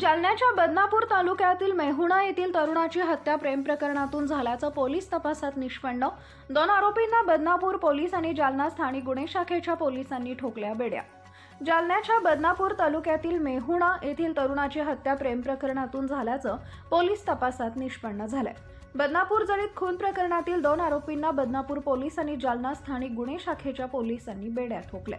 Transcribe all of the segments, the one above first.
जालन्याच्या बदनापूर तालुक्यातील मेहुणा येथील तरुणाची हत्या प्रेम प्रकरणातून झाल्याचं पोलीस तपासात निष्पन्न. दोन आरोपींना बदनापूर पोलीस आणि जालना स्थानिक गुन्हे शाखेच्या पोलिसांनी ठोकल्या बेड्या. जालन्याच्या बदनापूर तालुक्यातील मेहुणा येथील तरुणाची हत्या प्रेम प्रकरणातून झाल्याचं पोलीस तपासात निष्पन्न झालंय. बदनापूर जळीत खून प्रकरणातील दोन आरोपींना बदनापूर पोलीस आणि जालना स्थानिक गुन्हे शाखेच्या पोलिसांनी बेड्या ठोकल्या.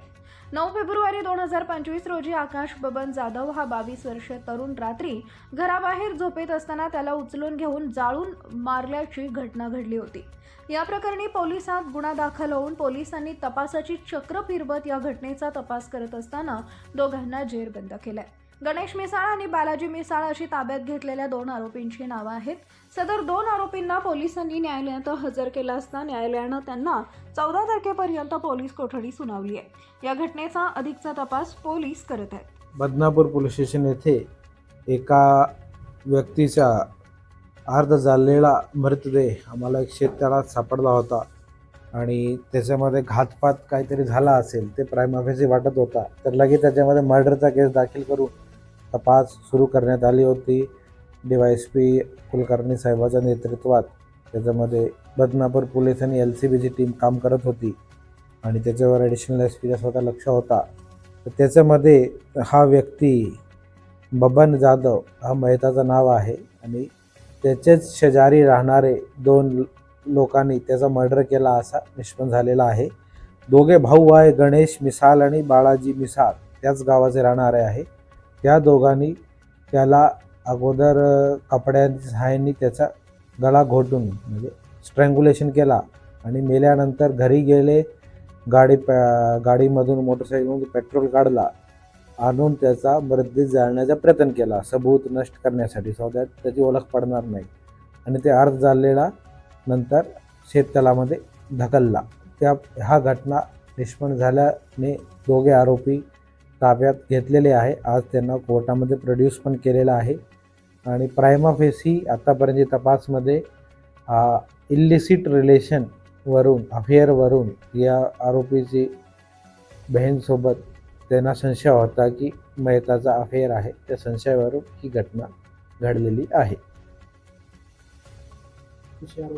नऊ फेब्रुवारी दोन हजार पंचवीस रोजी आकाश बबन जाधव हा बावीस वर्षीय तरुण रात्री घराबाहेर झोपेत असताना त्याला उचलून घेऊन जाळून मारल्याची घटना घडली होती. या प्रकरणी पोलिसात गुन्हा दाखल होऊन पोलिसांनी तपासाची चक्र फिरवत या घटनेचा तपास करत असताना दोघांना जेरबंद केलंय. गणेश मिसाळ आणि बालाजी मिसाळ अशी ताब्यात घेतलेल्या दोन आरोपींची नावं आहेत. सदर दोन आरोपींना पोलिसांनी न्यायालयात हजर केलं असता न्यायालयानं त्यांना चौदा तारखेपर्यंत पोलीस कोठडी सुनावली आहे. या घटनेचा अधिकचा तपास पोलीस करत आहेत. बदनापूर पोलीस स्टेशन येथे एका व्यक्तीचा अर्ध झालेला मृतदेह आम्हाला एक शेततळात सापडला होता. आणि त्याच्यामध्ये घातपात काहीतरी झाला असेल ते प्राईम ऑफिसही वाटत होता तर लगेच त्याच्यामध्ये मर्डरचा केस दाखल करून तपास सुरू करण्यात आली होती. D Y S P Kulkarni साहेबाच्या नेतृत्वात त्याच्यामध्ये बदनापूर पोलीस आणि एल सी बीची टीम काम करत होती आणि त्याच्यावर ॲडिशनल एस पीचा स्वतः लक्ष होता. तर त्याच्यामध्ये हा व्यक्ती बबन जाधव हा मेहताचं नाव आहे आणि त्याच्याच शेजारी राहणारे दोन लोकांनी त्याचा मर्डर केला असा निष्पन्न झालेला आहे. दोघे भाऊ आहे गणेश मिसाल आणि बाळाजी मिसाल त्याच गावाचे राहणारे आहे. त्या दोघांनी त्याला अगोदर कपड्यांच्या सहाय्याने त्याचा गळा घोटून म्हणजे स्ट्रँग्युलेशन केला आणि मेल्यानंतर घरी गेले गाडी प गाडीमधून मोटरसायकलमधून पेट्रोल काढला आणून त्याचा मृत्यू जाळण्याचा प्रयत्न केला. सबूत नष्ट करण्यासाठी. सो दॅट त्याची ओळख पडणार नाही. आणि ते अर्ध जाळलेला नंतर शेततलामध्ये ढकलला. त्या ह्या घटना निष्पन्न झाल्याने दोघे आरोपी ताब्यात घेतलेले आहे. आज त्यांना कोर्टामध्ये प्रोड्यूस पण केलेला आहे. आणि प्रायमा फेसी आत्तापर्यंत तपासमध्ये इल्लिसिट रिलेशनवरून अफेअरवरून या आरोपीची बहीणसोबत त्यांना संशय होता की मयताचा अफेअर आहे. त्या संशयावरून ही घटना घडलेली आहे. শেয়ার